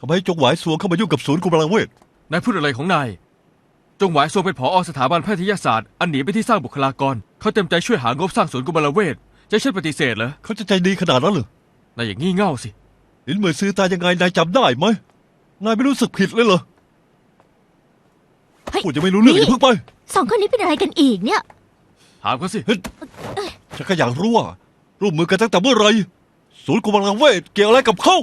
ทำไมจงหวายสวงเข้ามายุ่งกับศูนย์กุมารเวท นายพูดอะไรของนาย จงหวายทรงเป็นผอสถาบันแพทยศาสตร์ อันหนีไปที่สร้างบุคลากร เขาเต็มใจช่วยหางบสร้างศูนย์กุมารเวชจะให้ฉันปฏิเสธเหรอ เขาจะใจดีขนาดนั้นเหรอนายอย่างงี่เง่าสิ ลินเหมยซื้อตายยังไงนายจำได้ไหมนายไม่รู้สึกผิดเลยเหรอเฮ้ยพูดยังไม่รู้เรื่องอย่าเพิ่งไปสองคนนี้เป็นอะไรกันอีกเนี่ย ถามเขาสิเฮ้ยฉันก็อยากรู้ว่าร่วมมือกันตั้งแต่เมื่อไหรศูนย์กุมารเวทเกี่ยวอะไรกับเขา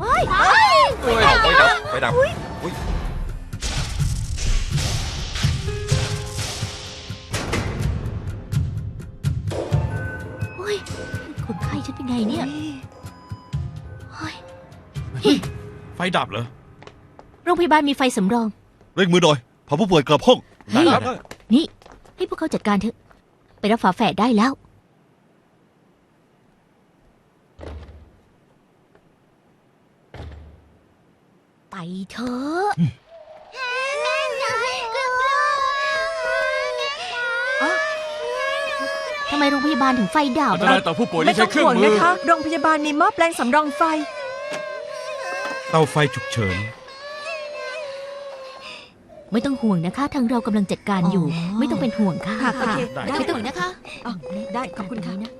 เอ้ยเฮ้ยโอ้ยไฟดับไฟดับอุ้ยโอ้ยคนไข้ฉันเป็นไงเนี่ยเฮ้ยไฟดับเหรอโรงพยาบาลมีไฟสำรอง เร่งมือหน่อยพาผู้ป่วยกลับห้อง เฮ้ย นี่ ให้พวกเขาจัดการเถอะ ไปรับฝาแฝดได้แล้ว ไปเถอะอ๊ะทำไมโรงพยาบาลถึงไฟดับอันตรายต่อผู้ป่วยไม่ที่ต้ใช้องเครื่องห่วงมืนะอคะ โรงพยาบาลมีหม้อแปลงสำรองไฟ เตาไฟฉุกเฉิน ไม่ต้องห่วงนะคะ ทางเรากำลังจัดการอยู่ อ๋อไม่ต้องเป็นห่วงค่ะค่ะโอเคไม่ต้องห่วงนะคะ อ๋อได้ขอบคุณค่ะแบบนี้นะ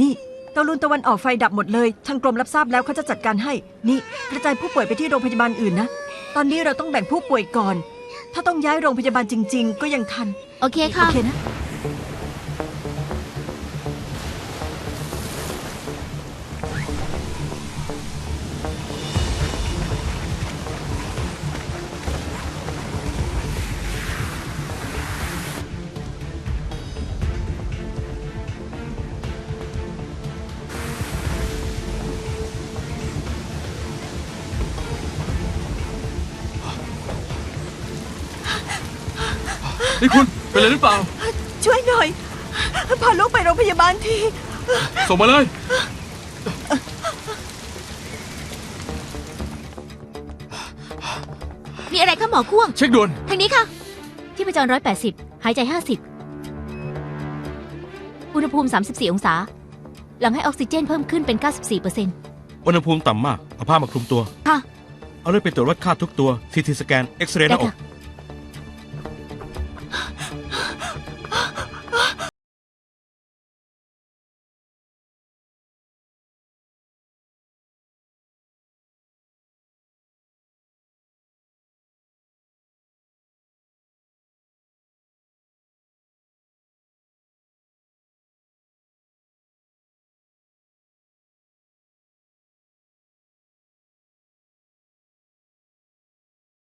นี่ เตาลุนตะวันออกไฟดับหมดเลย ทางกรมรับทราบแล้วเขาจะจัดการให้ นี่กระจายผู้ป่วยไปที่โรงพยาบาลอื่นนะ ตอนนี้เราต้องแบ่งผู้ป่วยก่อน ถ้าต้องย้ายโรงพยาบาลจริง ๆ ก็ยังทัน โอเคโอค่ะ เคนะ นี่คุณเป็นอะไรหรือเปล่า ช่วยหน่อย พาลูกไปโรงพยาบาลที ส่งมาเลย มีอะไรคะหมอพ่วง เช็คด่วน ทางนี้ค่ะ ที่ประจรร้อยแปดสิบหายใจห้าสิบอุณหภูมิ 34 องศา หลังให้ออกซิเจนเพิ่มขึ้นเป็น 94เปอร์เซ็นต์อุณหภูมิต่ำมาก เอาผ้ามาคลุมตัว ค่ะ เอาเลือดไปตรวจวัดค่าทุกตัวซีทีสแกน เอ็กซเรย์หได้น้าอก ค่ะ